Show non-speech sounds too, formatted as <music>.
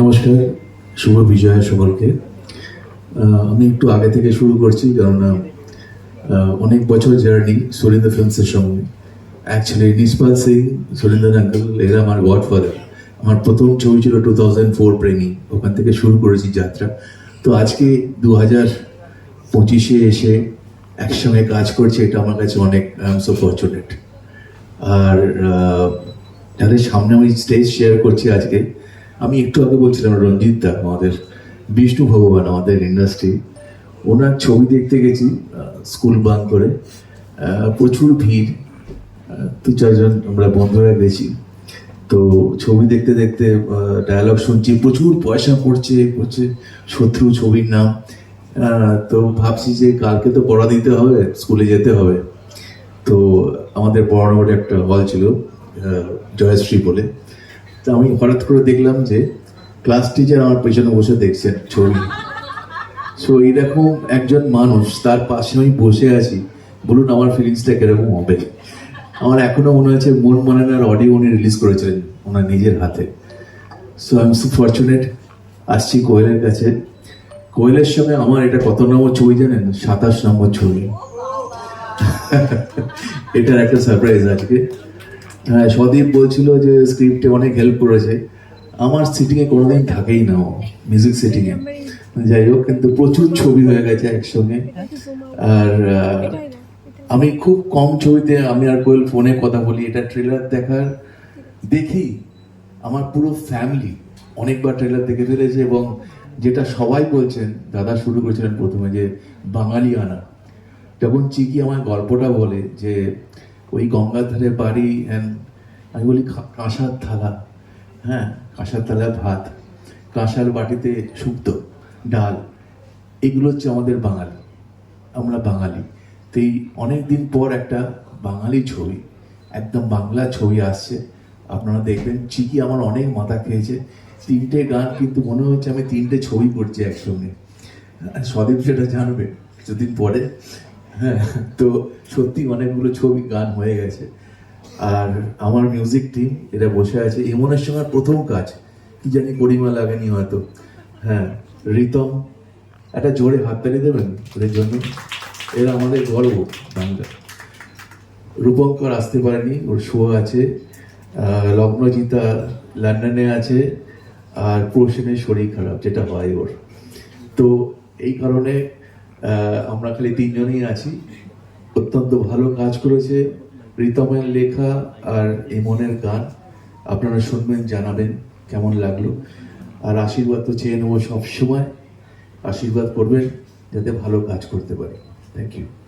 নমস্কার, শুভ বিজয়া সকলকে। আমি একটু আগে থেকে শুরু করছি, কেননা অনেক বছর জার্নি সুরিন্দর ফিল্মসের সঙ্গে। অ্যাকচুয়ালি নিসপাল সিং সুরিন্দর আঙ্কেল, এরা আমার গডফাদার আমার প্রথম ছবি ছিল টু থাউজেন্ড ফোর প্রেমী। ওখান থেকে শুরু করেছি যাত্রা। তো আজকে দু হাজার পঁচিশে এসে একসঙ্গে কাজ করছে, এটা আমার কাছে অনেক আই এম সো ফর্চুনেট আর যাদের সামনে আমি স্টেজ শেয়ার করছি আজকে। আমি একটু আগে বলছিলাম, রঞ্জিত দা, আমাদের বিষ্ণু ভগবান, আমাদের ইন্ডাস্ট্রি ওনার ছবি দেখতে গেছি স্কুল বাং করে। প্রচুর ভিড় দু চারজন আমরা বন্ধুরা গেছি। তো ছবি দেখতে দেখতে ডায়ালগ শুনছি, প্রচুর পয়সা পড়ছে পড়ছে শত্রু ছবির নাম। তো ভাবছি যে কালকে তো পড়া দিতে হবে, স্কুলে যেতে হবে। তো আমাদের বড় একটা হল ছিল জয়শ্রী বলে। তো আমি হঠাৎ করে দেখলাম যে ক্লাস টিচার আমার পেছনে বসে দেখছেন ছবি। সো এইরকম একজন মানুষ, তার পাশে আমি বসে আছি। বলুন আমার ফিলিংসটা কীরকম হবে? আমার এখনও মনে হচ্ছে মন মানানোর অডিও উনি রিলিজ করেছিলেন ওনার নিজের হাতে। So I am so fortunate আসছি কোয়েলের কাছে। কোয়েলের সঙ্গে আমার এটা কত নম্বর ছবি জানেন? সাতাশ নম্বর ছবি। <laughs> এটার একটা সারপ্রাইজ আজকে। হ্যাঁ সদীপ বলছিল যে স্ক্রিপ্টে অনেক হেল্প করেছে। আমার সিটিংয়ে কোনোদিন থাকেই না মিউজিক সিটিংয়ে যাই হোক, কিন্তু প্রচুর ছবি হয়ে গেছে একসঙ্গে। আর আমি খুব কম ছবিতে আমি আর কোয়েল ফোনে কথা বলি। এটা ট্রেলার দেখার দেখি। আমার পুরো ফ্যামিলি অনেকবার ট্রেলার দেখে ফেলেছে এবং যেটা সবাই বলছেন, দাদা শুরু করেছিলেন প্রথমে যে বাঙালি আনা যখন চিকি আমার গল্পটা বলে যে ওই গঙ্গার ধারে বাড়ি and আমি বলি কাঁসার থালা হ্যাঁ কাঁসার থালায় ভাত, কাঁসার বাটিতে শুক্তো, ডাল, এগুলো হচ্ছে আমাদের বাঙালি, আমরা বাঙালি। তো এই অনেক দিন পর একটা বাঙালি ছবি, একদম বাংলা ছবি আসছে, আপনারা দেখবেন, চিকি আমার অনেক মাথা খেয়েছে। তিনটে গান কিন্তু মনে হচ্ছে আমি তিনটে ছবি করছি একসঙ্গে। সদীপ সেটা জানবে, কিছুদিন পরে। হ্যাঁ তো সত্যি অনেকগুলো ছবি গান হয়ে গেছে। আর আমার মিউজিক টিম এটা বসে আছে। ইমনের সঙ্গে প্রথম কাজ, কি জানি গরিমা লাগেনি হয়তো। হ্যাঁ রিতম, একটা জোরে হাততালি দেবেন? ওদের জন্য। এরা আমাদের গর্ব বাংলা রূপঙ্কর আসতে পারেনি, ওর শো আছে। লগ্নজিতা লন্ডনে আছে। আর প্রসেনের শরীর খারাপ, যেটা হয় ওর। তো এই কারণে আমরা খালি তিনজনই আছি। অত্যন্ত ভালো কাজ করেছে রীতমের লেখা আর ইমনের গান। আপনারা শুনবেন, জানাবেন কেমন লাগল। আর আশীর্বাদ তো চেয়ে নেব সবসময়। আশীর্বাদ করবেন যাতে ভালো কাজ করতে পারি। Thank you